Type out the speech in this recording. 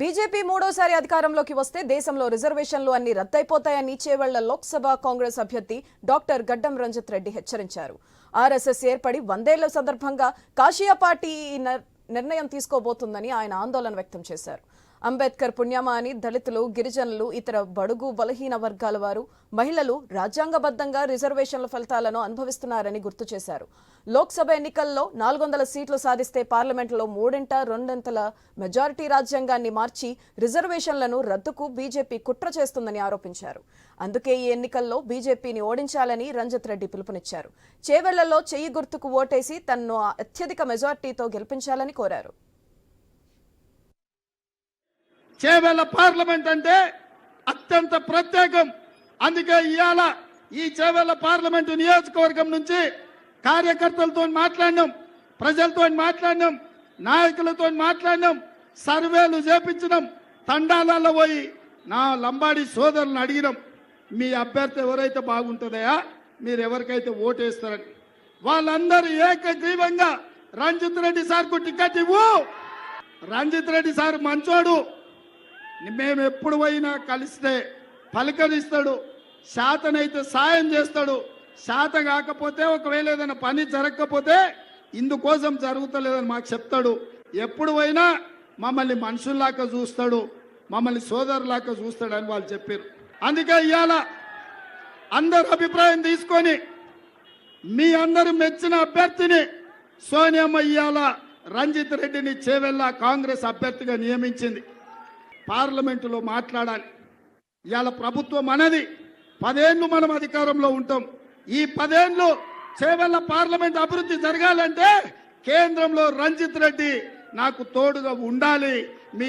BJP మూడోసారి అధికారంలోకి వస్తే దేశంలో రిజర్వేషన్లు అన్ని రద్దయిపోతాయని చేవెళ్ళ లోక్సభ కాంగ్రెస్ అభ్యర్థి డాక్టర్ గడ్డం రంజిత్ రెడ్డి హెచ్చరించారు. ఆర్ఎస్ఎస్ ఏర్పడి వందేళ్ళ సందర్భంగా కాషియా పార్టీ నిర్ణయం తీసుకోబోతుందని ఆయన ఆందోళన వ్యక్తం చేశారు. అంబేద్కర్ పుణ్యమా అని దళితులు గిరిజనులు ఇతర బడుగు బలహీన వర్గాల వారు మహిళలు రాజ్యాంగబద్ధంగా రిజర్వేషన్ల ఫలితాలను అనుభవిస్తున్నారని గుర్తు చేశారు. లోక్సభ ఎన్నికల్లో నాలుగు వందల సీట్లు సాధిస్తే పార్లమెంటులో మూడింట రెండంతల మెజారిటీ రాజ్యాంగాన్ని మార్చి రిజర్వేషన్లను రద్దుకు బీజేపీ కుట్ర చేస్తుందని ఆరోపించారు. అందుకే ఈ ఎన్నికల్లో బీజేపీని ఓడించాలని రంజిత్ రెడ్డి పిలుపునిచ్చారు. చేవెళ్ళలో చెయ్యి గుర్తుకు ఓటేసి తన్ను అత్యధిక మెజార్టీతో గెలిపించాలని కోరారు. చేవేళ్ళ పార్లమెంట్ అంటే అత్యంత ప్రత్యేకం. అందుకే ఇవాళ ఈ చేవేళ్ళ పార్లమెంటు నియోజకవర్గం నుంచి కార్యకర్తలతో మాట్లాడినాం ప్రజలతో మాట్లాడినాం నాయకులతో మాట్లాడినాం సర్వేలు చేపించినాం. తండాలలో పోయి నా లంబాడి సోదరులను అడిగినాం మీ అభ్యర్థి ఎవరైతే బాగుంటుందయా మీరు ఎవరికైతే ఓటేస్తారని. వాళ్ళందరూ ఏకగ్రీవంగా రంజిత్ రెడ్డి సార్కు టికెట్ ఇవ్వు. రంజిత్ రెడ్డి సార్ మంచోడు. మేము ఎప్పుడు పోయినా కలిస్తే పలకరిస్తాడు శాతనైతే సాయం చేస్తాడు. శాత కాకపోతే ఒకవేళ ఏదైనా పని జరగకపోతే ఇందుకోసం జరుగుతలేదని మాకు చెప్తాడు. ఎప్పుడు పోయినా మమ్మల్ని మనుషుల్లాగా చూస్తాడు మమ్మల్ని సోదరులాగా చూస్తాడు అని వాళ్ళు చెప్పారు. అందుకే ఇవాళ అందరు అభిప్రాయం తీసుకొని మీ అందరు మెచ్చిన అభ్యర్థిని సోనియమ్మ ఇవాళ రంజిత్ రెడ్డిని చేవెళ్ళ కాంగ్రెస్ అభ్యర్థిగా నియమించింది. పార్లమెంటులో మాట్లాడాలి. ఇవాళ ప్రభుత్వం అనేది పదేళ్ళు మనం అధికారంలో ఉంటాం. ఈ పదేళ్ళు చేవల్ల పార్లమెంట్ అభివృద్ధి జరగాలంటే కేంద్రంలో రంజిత్ రెడ్డి నాకు తోడుగా ఉండాలి. మీ